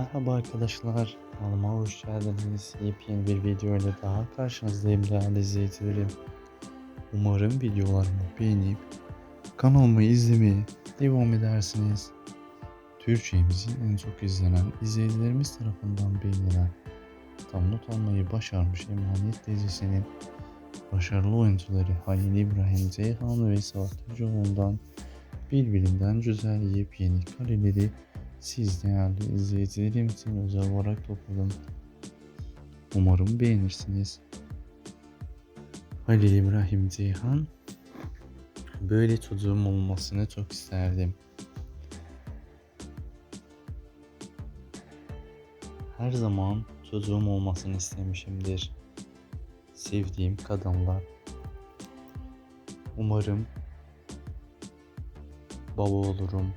Merhaba arkadaşlar, kanalıma hoş geldiniz. Yepyeni bir video ile daha karşınızdayım değerli izleyicilerim. Umarım videolarımı beğenip kanalımı izlemeye devam edersiniz. Türkçemizin en çok izlenen izleyicilerimiz tarafından beğenilen tam not almayı başarmış Emanet dizisinin başarılı oyuncuları Halil İbrahim Ceyhan ve Saat Türkoğlu'ndan birbirinden güzel yepyeni kareleri siz değerli izleyicilerim için özel olarak topladım. Umarım beğenirsiniz. Halil İbrahim Ceyhan böyle çocuğum olmasını çok isterdim. Her zaman çocuğum olmasını istemişimdir. Sevdiğim kadınlar. Umarım baba olurum.